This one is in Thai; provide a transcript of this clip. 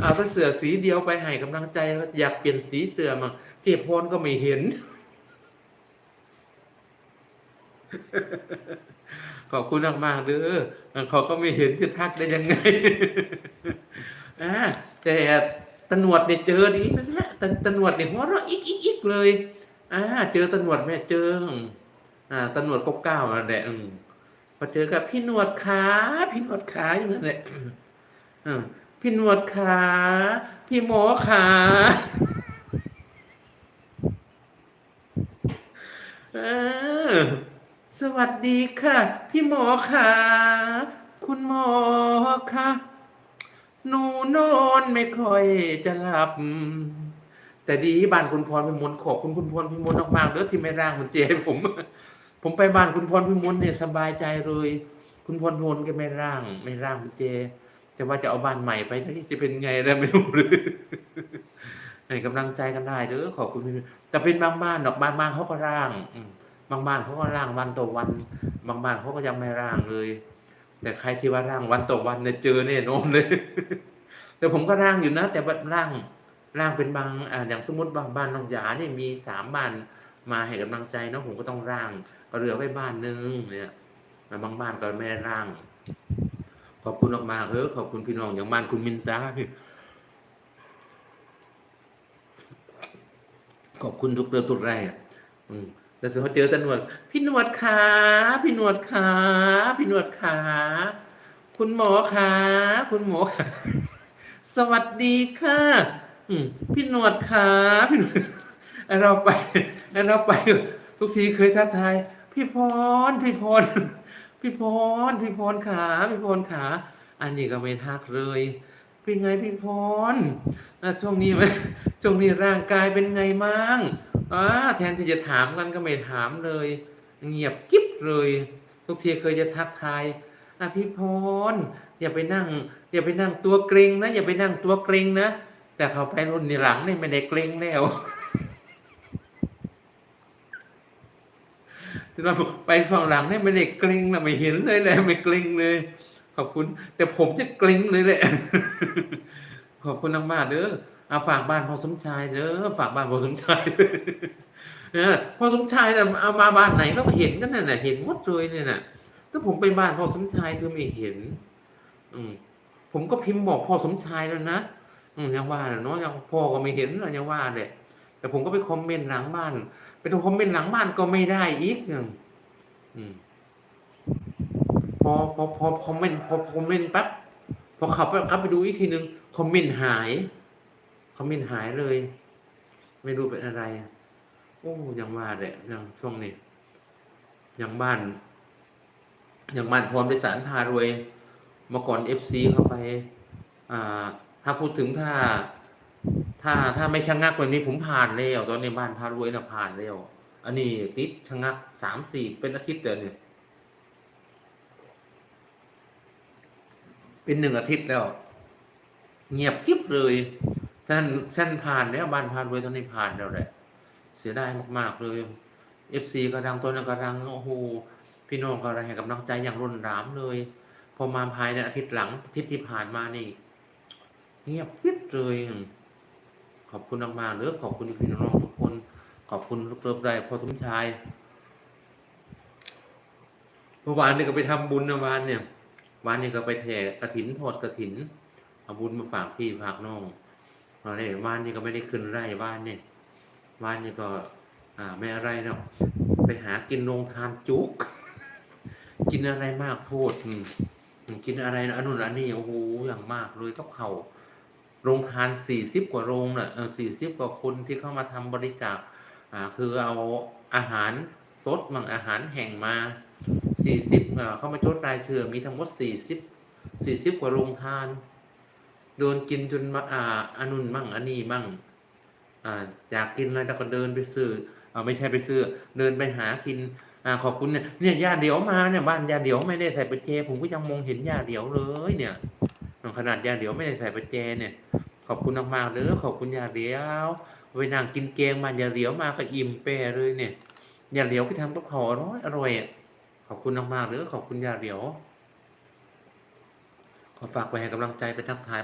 เอาถ้าเสือสีเดียวไปให้กำลังใจ อยากเปลี่ยนสีเสือมั่งเจ็บพรก็ไม่เห็น ขอบคุณมากๆเด้อเขาก็ไม่เห็นจะทักได้ยังไงอ่าแต่ตำรวจเนี่ยเจอดีนะฮะตตำรวจเนี่ยหัวเราะอิกอิกอิกเลยอ่าเจอตำรวจแม่เจออ่าตำรวจกบก้านั่นแหละอืมพอเจอกับพี่นวดขาพี่นวดขาอยู่นั่นแหละ พี่หนวดขาพี่หมอขาสวัสดีค่ะ พี่หมอขาคุณหมอค่ะหนูนอนไม่ค่อยจะหลับ แต่ดีบ้านคุณพรพิมลขอบคุณคุณพรพิมลมากๆเด้อที่ไม่ร่างคุณเจผม ผมไปบ้านคุณพรพิมลเนี่ยสบายใจเลย คุณพรพิมลก็ไม่ร่าง ไม่ร่างคุณเจ แต่ว่าจะเอาบ้านใหม่ไปที่จะเป็นไงแล้ไม่รู้เลยให้กำลังใจกันได้เด้อขอบคุณพี่แต่เป็นบางบ้านดอกบางบ้านเขาก็ร่างบางบ้านเขาก็ร่างวันต่อวัน บางบ้านเขาก็ยังไม่ร่างเลย แต่ใครที่ว่าร่างวันต่อวันเนี่ยเจอแน่นอนเลย แต่ผมก็ร่างอยู่นะ แต่ว่าร่างร่างเป็นบางอ่าอย่างสมมติบางบ้านน้องหยาเนี่ยมีสามบ้านมาให้กำลังใจเนาะผมก็ต้องร่าง ก็เหลือไว้บ้านนึงเนี่ยแล้วบางบ้านก็ไม่ได้ร่าง ขอบคุณออกมากๆเออขอบคุณพี่น้องอย่างบ้านคุณมินตาพี่ขอบคุณทุกเดือนทุกไร่อะแต่สุดท้ายเจอตำรวจพี่นวดขาพี่นวดขาพี่นวดขาคุณหมอขาคุณหมอขาสวัสดีค่ะพี่นวดขาพี่นวดเราไปเราไป ทุกทีเคยทักทาย พี่พรพี่พร พี่พรพี่พรขาพี่พรขาอันนี้ก็ไม่ทักเลยเป็นไงพี่พรอะช่วงนี้ไหมช่วงนี้ร่างกายเป็นไงมั่งอ่าแทนที่จะถามกันก็ไม่ถามเลย เงียบกิ๊บเลย ทุกทีเคยจะทักทายอะพี่พรอย่าไปนั่ง อย่าไปนั่งตัวเกรงนะอย่าไปนั่งตัวเกรงนะแต่เขาไปรุ่นในหลังเนี่ยไม่ได้เกรงแล้ว แต่ เราไปฝั่งหลังเนี่ยไม่ได้เกรงนะไม่เห็นเลยแหละไม่เกรงเลย ขอบคุณ แต่ผมจะเกรงเลยแหละ ขอบคุณมากๆเด้อเอาฝากบ้านพอสมชายเด้อฝากบ้านพอสมชายเออพอสมชายนะเอามาบ้านไหนก็เห็นกันน่ะเห็นหมดเลยเนี่ยน่ะถ้าผมไปบ้านพอสมชายคือไม่เห็น อืมผมก็พิมพ์บอกพ่อสมชายแล้วนะอืมยังว่านเนาะยังพ่อก็ไม่เห็นนะยังว่าเลย แต่ผมก็ไปคอมเมนต์หลังบ้านไปคอมเมนต์หลังบ้านก็ไม่ได้อีกหนึ่งพอพอพอคอมเมนต์พอคอมเมนต์ปั๊บพอขับไปขับไปดูอีกทีนึงคอมเมนต์หายคอมเมนต์หายเลย ไม่รู้เป็นอะไรโอ้ยังว่าเลยยังช่วงนี้ยังบ้านยังบ้านพร้อมไปสารพารวยมื่อก่อนเอฟซีเข้าไป อ่า ถ้าพูดถึงถ้า ถ้าถ้าไม่ชะงักวันนี้ผมผ่านแล้วตอนนี้บ้านพารวยนะผ่านแล้ว อันนี้ติดชะงักสามสี่เป็นอาทิตย์เดือนเนี่ยเป็นหนึ่งอาทิตย์แล้ว เงียบกิ๊บเลยท่านท่านผ่านแล้วบ้านผ่ารวยตอนนี้ผ่านแล้วแหละ เสียดายมาก ๆ เลยเอฟซีกระดังตัวนั้นกระดังโอ้โหพี่น้องก็ให้กำลังใจอย่างรุนแรงเลย พอมาภายในอาทิตย์หลังอาทิตย์ที่ผ่านมานี่ เงียบกิ๊บเลย ขอบคุณมากๆเลยขอบคุณพี่น้องทุกคน ขอบคุณลูกเติบได้พอสมชายเมื่อวานนี่ก็ไปทำบุญนะวานเนี่ยวันนี้ก็ไปแผ่กระถินทอดกระถินเอาบุญมาฝากพี่ฝากน้องวันนี้วันนี้ก็ไม่ได้ขึ้นไร่บ้านเนี่ยวันนี้ก็ อ่าไม่อะไรเนาะไปหากินโรงทานจุก กินอะไรมากโพดกินอะไรนะอันนู้นอันนี้โอ้โหอย่างมากเลยต้องเข่า โรงทานสี่สิบกว่าโรงน่ะเออสี่สิบกว่าคนที่เข้ามาทำบริจาคอ่าคือเอาอาหารสดมั่งอาหารแห้งมาสี่สิบอ่าเข้ามาจดรายชื่อมีทั้งหมดสี่สิบสี่สิบกว่าโรงทาน โดนกินจนมาอ่าอนุนมั่งอันนี้มั่งอ่าอยากกินอะไรเราก็เดินไปซื้ออ่าไม่ใช่ไปซื้อ เดินไปหากินอ่าขอบคุณเนี่ยเนี่ยยาเดียวมาเนี่ยบ้านยาเดียวไม่ได้ใส่ปัจเจผมก็ยังมองเห็นยาเดียวเลยเนี่ย ขนาดยาเดียวไม่ได้ใส่ปัจเจเนี่ย ขอบคุณมากๆเลยขอบคุณยาเดียวไปนั่งกินแกงมายาเดียวมาก็อิ่มแปรเลยเนี่ยยาเดียวที่ทำกับเขาวอร่อยอร่อยอะขอบคุณมากๆเลยขอบคุณยาเดียวขอฝากไปให้กำลังใจไปทักทาย